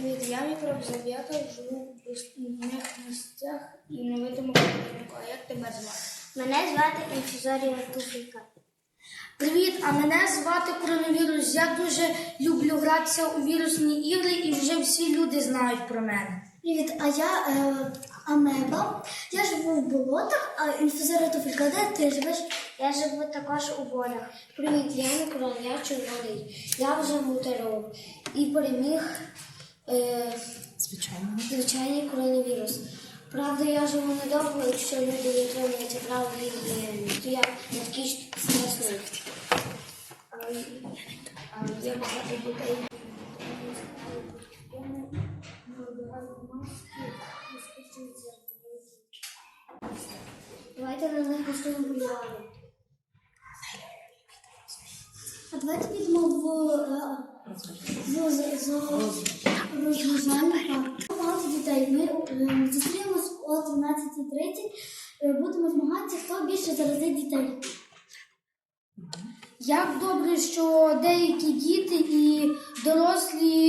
Привіт, я мікробзав'яка, живу в пустинних місцях і невидимому будинку. А як тебе звати? Мене звати Інфізорія Туфелька. Привіт, а мене звати коронавірус. Я дуже люблю гратися у вірусні ігри і вже всі люди знають про мене. Привіт, а я е, Амеба. Я живу в болотах, а інфізорія Туфелька, де ти живеш? Я живу також у болях. Привіт, я Микола, я червоний. Я вже мутаров і переміг е, Звичайно. звичайний коронавірус. Правда, я живу недовго, якщо люди дотримуються правил гігієни, то я не такий страшний. Багато дітей. Давайте на них влаштуємо полювання. А давайте підемо в, е, в, з- з- о 13.30. Е, Будемо змагатися, хто більше заразить дітей. Як добре, що деякі діти і дорослі